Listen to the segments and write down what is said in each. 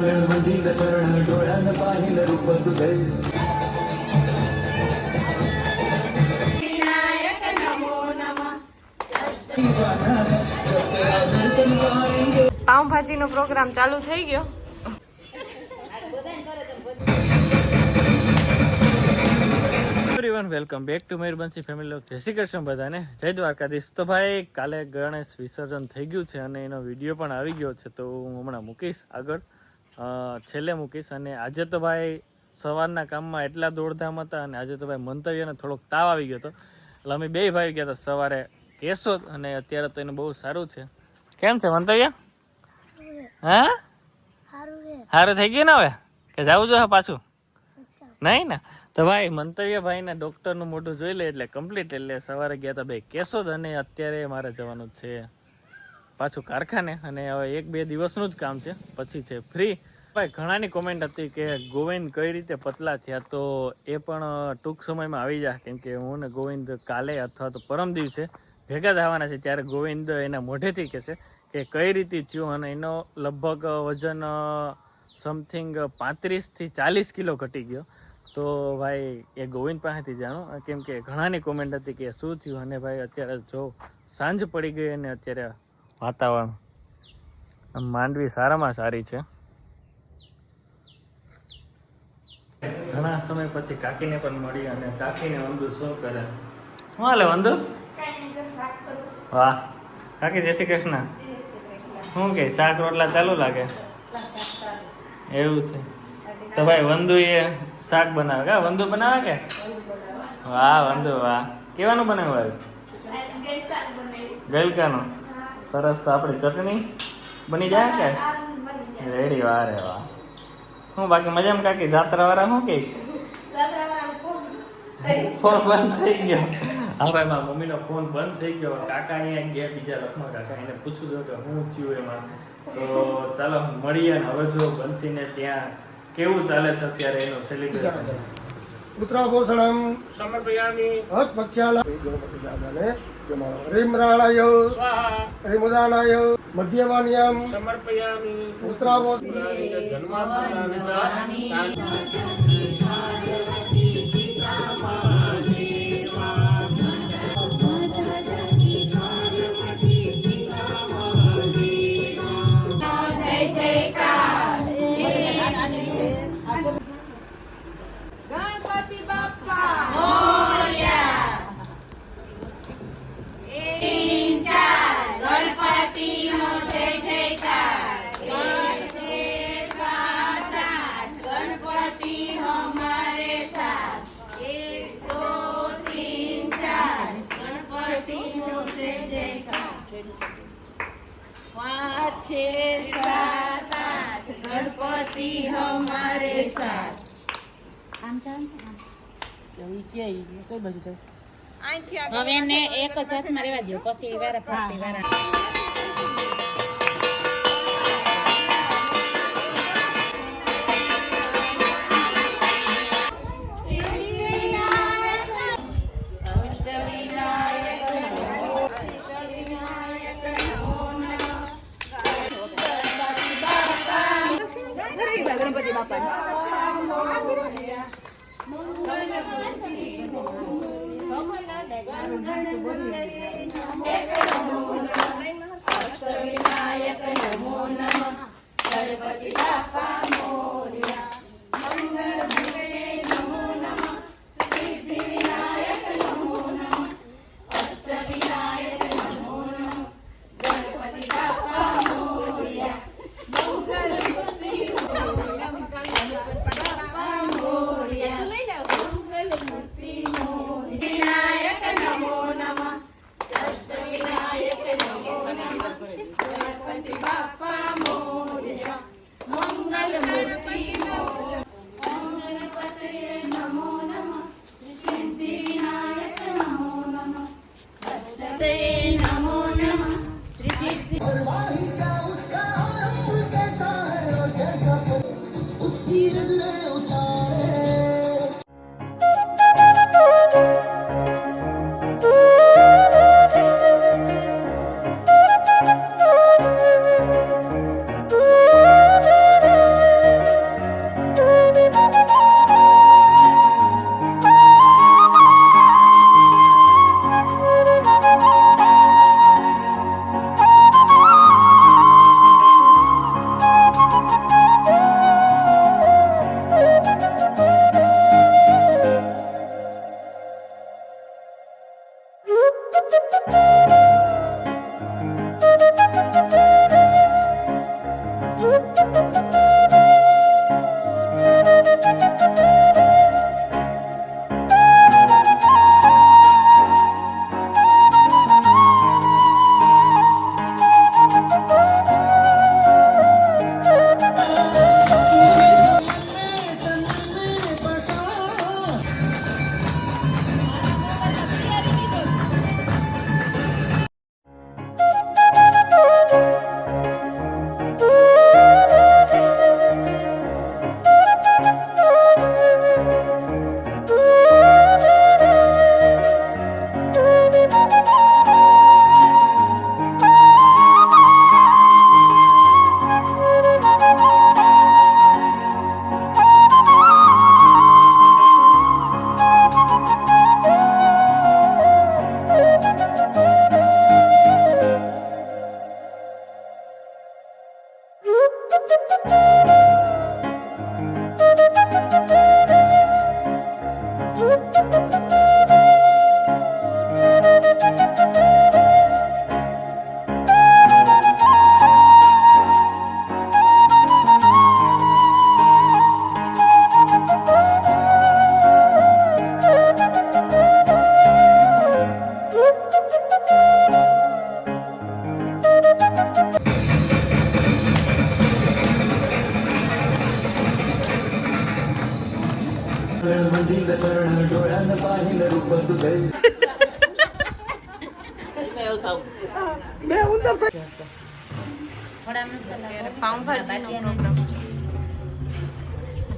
ಮುಂದಿನ ಚರಣ ಡೋಳನ ಪಾಹಿಲ ರೂಪ ತುಗೈ પાઉંભાજી નો પ્રોગ્રામ ચાલુ થઈ ગયો. Everyone welcome back to Mayurbanshi family લોક જય શ્રી કૃષ્ણ બધાને. જય દ્વારકાધીશ. તો ભાઈ, કાલે ગણેશ વિસર્જન થઈ ગયું છે અને એનો વીડિયો પણ આવી ગયો છે, તો હું હમણાં મૂકીશ આગળ. છેલ્લે મૂકીશ. અને આજે તો ભાઈ સવારના કામમાં એટલા દોડધામ હતા અને આજે તો ભાઈ મંતવ્યને થોડોક તાવ આવી ગયો હતો. એટલે અમે બે ભાઈ ગયા હતા સવારે કેશોદ અને અત્યારે તો એનું બહુ સારું છે. કેમ છે મંતવ્ય? હા? સારું થઈ ગયું ને હવે? કે જવું જોઈએ પાછું? નહીં ને? તો ભાઈ મંતવ્ય ભાઈને ડૉક્ટરનું મોઢું જોઈ લે એટલે કમ્પ્લીટ એટલે સવારે ગયા હતા ભાઈ કેશોદ અને અત્યારે મારે જવાનું છે. પાછું કારખાને અને હવે એક બે દિવસનું જ કામ છે. પછી છે ફ્રી ભાઈ, ઘણાની કોમેન્ટ હતી કે ગોવિંદ કઈ રીતે પતલા થયા તો એ પણ ટૂંક સમયમાં આવી જાય કેમ કે હું ને ગોવિંદ કાલે અથવા તો પરમ દિવસે ભેગા થવાના છે ત્યારે ગોવિંદ એના મોઢેથી કહેશે કે કઈ રીતે થયું અને એનો લગભગ વજન સમથિંગ પાંત્રીસથી ચાલીસ કિલો ઘટી ગયો. તો ભાઈ, એ ગોવિંદ પાસેથી જાણો. કેમ કે ઘણાની કોમેન્ટ હતી કે શું થયું અને ભાઈ, અત્યારે જો સાંજ પડી ગઈ અને અત્યારે વાતાવરણ. આમ માંડવી સારામાં સારી છે. ઘણા સમય પછી કાકીને પણ મળી અને કાકીને વંદુ શું કરે? શું હાલે વંદુ? વાહ. કાકી જય શ્રી કૃષ્ણ. શું કે શાક રોટલા ચાલુ લાગે? એવું છે. તો ભાઈ વંદુ એ શાક બનાવે કે વંદુ બનાવે કે? વાહ વંદુ વાહ. કેવાનું બનાવ્યું. ગલકાનું. સરસ તો આપણી ચટણી બની જાય કે? રેડી વાહ રે વાહ. હું બાકી મજામાં કાકી જાત્રા વાળા શું કે? ફોન બંધ થઈ ગયો. હવે મારા મમ્મીનો ફોન બંધ થઈ ગયો. કાકા અહીંયા ગયા બીજા લખમાં. કાકા એને પૂછું છું કે હું થયું એમાં. તો ચાલો મળીએ ને હવે જો બંસીને ત્યાં કેવું ચાલે છે અત્યારે એનું સેલિબ્રેશન પુત્રાભૂષણમ સમર્પયામિ. હસ્ત પક્ષાલા ગણપતિ દાદાને રીમરાળાય સ્વાહા. રીમુદાનાય મધ્યમાન્યમ સમર્પયામિ. પુત્રાભૂષણ જન્માપુરાનિ ગણપતિ હવે એને એક જ હાથમાં રહેવા દો પછી વારા ફરતી વારા. કરી દીધા ગણપતિ બાપા ગણપતિ બાપા. He is love. मंदिर चरण डोळ्यानं पाहिलं रूप तुझे થોડા મસાલા પાઉંભાજીનો પ્રોગ્રામ છે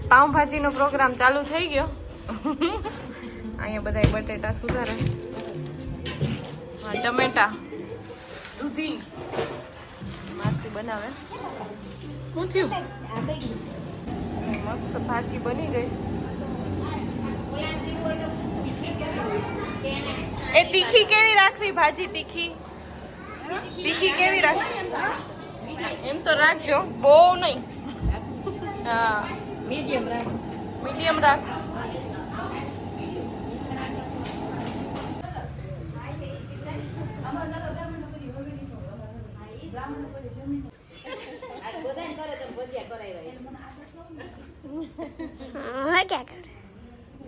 પાઉંભાજીનો પ્રોગ્રામ ચાલુ થઈ ગયો અહીંયા બધા બટેટા સુધારે હા, ટમેટા દૂધી માસી બનાવે શું થયું મસ્ત ભાજી બની ગઈ એ તીખી કેવી રાખવી ભાજી તીખી? તીખી કેવી રાખવી? એમ તો રાખજો બહુ નહીં. હા. મીડિયમ રાખ. મીડિયમ રાખ.